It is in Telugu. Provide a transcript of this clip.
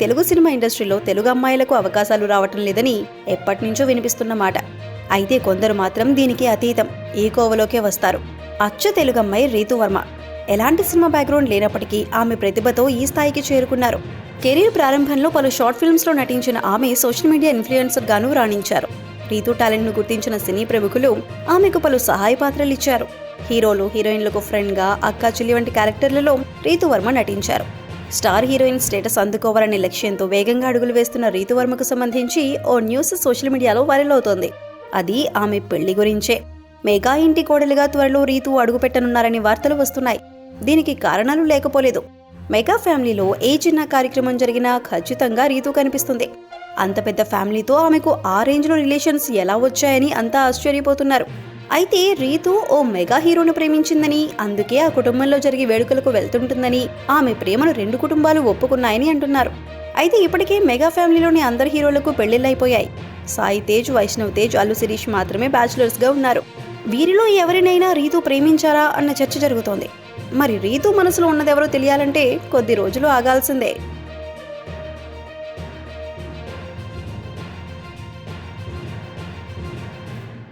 తెలుగు సినిమా ఇండస్ట్రీలో తెలుగు అమ్మాయిలకు అవకాశాలు రావటం లేదని ఎప్పటినుంచో వినిపిస్తున్న మాట. అయితే కొందరు మాత్రం దీనికి అతీతం. ఈ కోవలోకే వస్తారు. అచ్చ తెలుగమ్మాయి రీతు వర్మ. ఎలాంటి సినిమా బ్యాక్గ్రౌండ్ లేనప్పటికీ ఆమె ప్రతిభతో ఈ స్థాయికి చేరుకున్నారు. కెరీర్ ప్రారంభంలో పలు షార్ట్ ఫిల్మ్స్లో నటించిన ఆమె సోషల్ మీడియా ఇన్ఫ్లుయెన్సర్గాను రాణించారు. రీతు టాలెంట్ను గుర్తించిన సినీ ప్రముఖులు ఆమెకు పలు సహాయ పాత్రలు ఇచ్చారు. హీరోలు హీరోయిన్లకు ఫ్రెండ్గా అక్కా చెల్లి వంటి క్యారెక్టర్లలో రీతు వర్మ నటించారు. స్టార్ హీరోయిన్ స్టేటస్ అందుకోవాలనే లక్ష్యంతో వేగంగా అడుగులు వేస్తున్న రీతు వర్మకు సంబంధించి ఓ న్యూస్ సోషల్ మీడియాలో వైరల్ అవుతోంది. అది ఆమె పెళ్ళి గురించే. మెగా ఇంటి కోడలుగా త్వరలో రీతు అడుగుపెట్టనున్నారని వార్తలు వస్తున్నాయి. దీనికి కారణాలు లేకపోలేదు. మెగా ఫ్యామిలీలో ఏ చిన్న కార్యక్రమం జరిగినా ఖచ్చితంగా రీతు కనిపిస్తుంది. అంత పెద్ద ఫ్యామిలీతో ఆమెకు ఆ రేంజ్లో రిలేషన్స్ ఎలా వచ్చాయని అంతా ఆశ్చర్యపోతున్నారు. అయితే రీతు ఓ మెగా హీరోను ప్రేమించిందని అందుకే ఆ కుటుంబంలో జరిగే వేడుకలకు వెళ్తుంటుందని ఆమె ప్రేమను రెండు కుటుంబాలు ఒప్పుకున్నాయని అంటున్నారు. అయితే ఇప్పటికే మెగా ఫ్యామిలీలోని అందరు హీరోలకు పెళ్ళిళ్ళైపోయాయి. సాయి తేజ్ వైష్ణవ్ తేజ్ అల్లు శిరీష్ మాత్రమే బ్యాచులర్స్గా ఉన్నారు. వీరిలో ఎవరినైనా రీతు ప్రేమించారా అన్న చర్చ జరుగుతోంది. మరి రీతు మనసులో ఉన్నదెవరో తెలియాలంటే కొద్ది రోజులు ఆగాల్సిందే.